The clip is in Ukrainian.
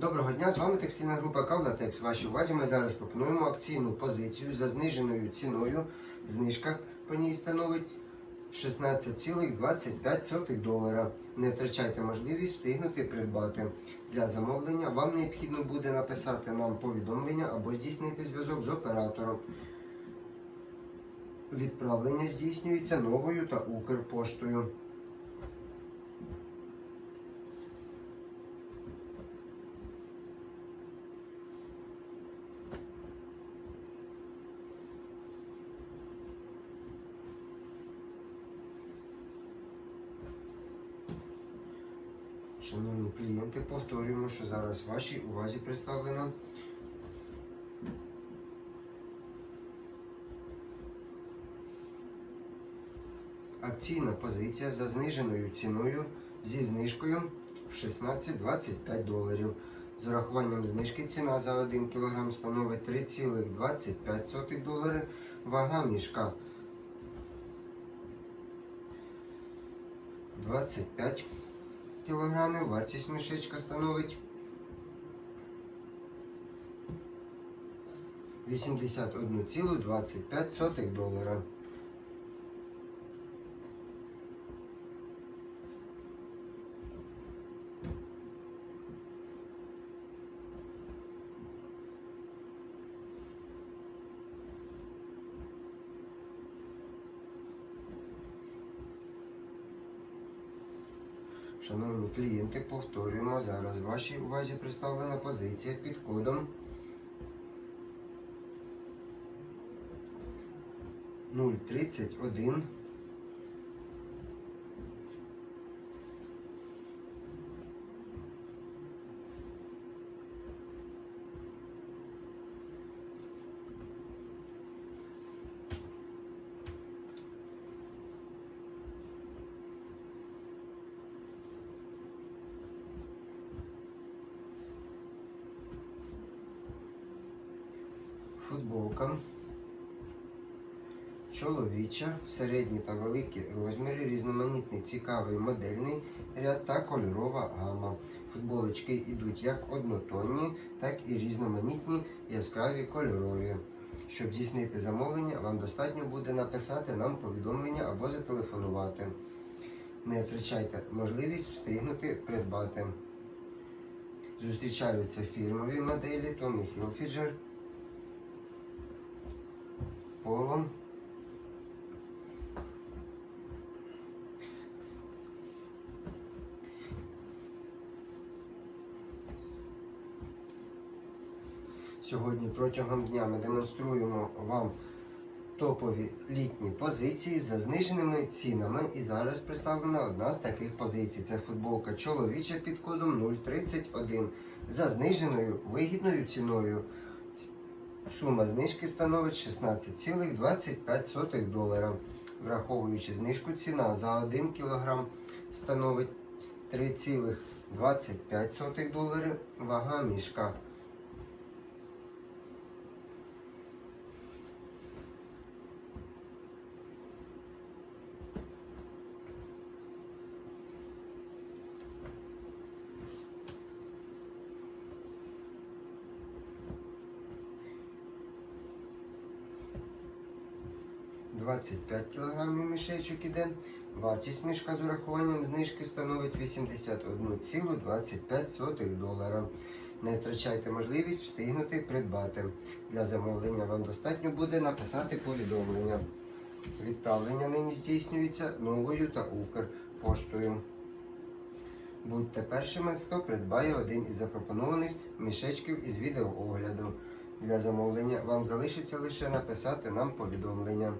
Доброго дня, з вами текстильна група Кавлатекс. Вашій увазі ми зараз пропонуємо акційну позицію за зниженою ціною. Знижка по ній становить 16,25 долара. Не втрачайте можливість встигнути придбати. Для замовлення вам необхідно буде написати нам повідомлення або здійснити зв'язок з оператором. Відправлення здійснюється новою та Укрпоштою. Шановні клієнти, повторюємо, що зараз вашій увазі представлена акційна позиція за зниженою ціною зі знижкою в 16,25 доларів. З урахуванням знижки ціна за 1 кг становить 3,25 долари. Вага мішка 25 кілограмів. Вартість мішечка становить 81,25 долара. Шановні клієнти, повторюємо зараз. Вашій увазі представлена позиція під кодом. 031 Футболка. Чоловіча, середні та великі розміри, різноманітний цікавий модельний ряд та кольорова гама. Футболочки йдуть як однотонні, так і різноманітні яскраві кольорові. Щоб здійснити замовлення, вам достатньо буде написати нам повідомлення або зателефонувати. Не втрачайте можливість встигнути придбати. Зустрічаються фірмові моделі Tommy Hilfiger, Polo, Сьогодні протягом дня ми демонструємо вам топові літні позиції за зниженими цінами. І зараз представлена одна з таких позицій. Це футболка чоловіча під кодом 031 за зниженою вигідною ціною. Сума знижки становить 16,25 долара. Враховуючи знижку, ціна за 1 кг становить 3,25 долари. Вага мішка 25 кг мішечок іде. Вартість мішка з урахуванням знижки становить 81,25 долара. Не втрачайте можливість встигнути придбати. Для замовлення вам достатньо буде написати повідомлення. Відправлення нині здійснюється новою та Укрпоштою. Будьте першими, хто придбає один із запропонованих мішечків із відеоогляду. Для замовлення вам залишиться лише написати нам повідомлення.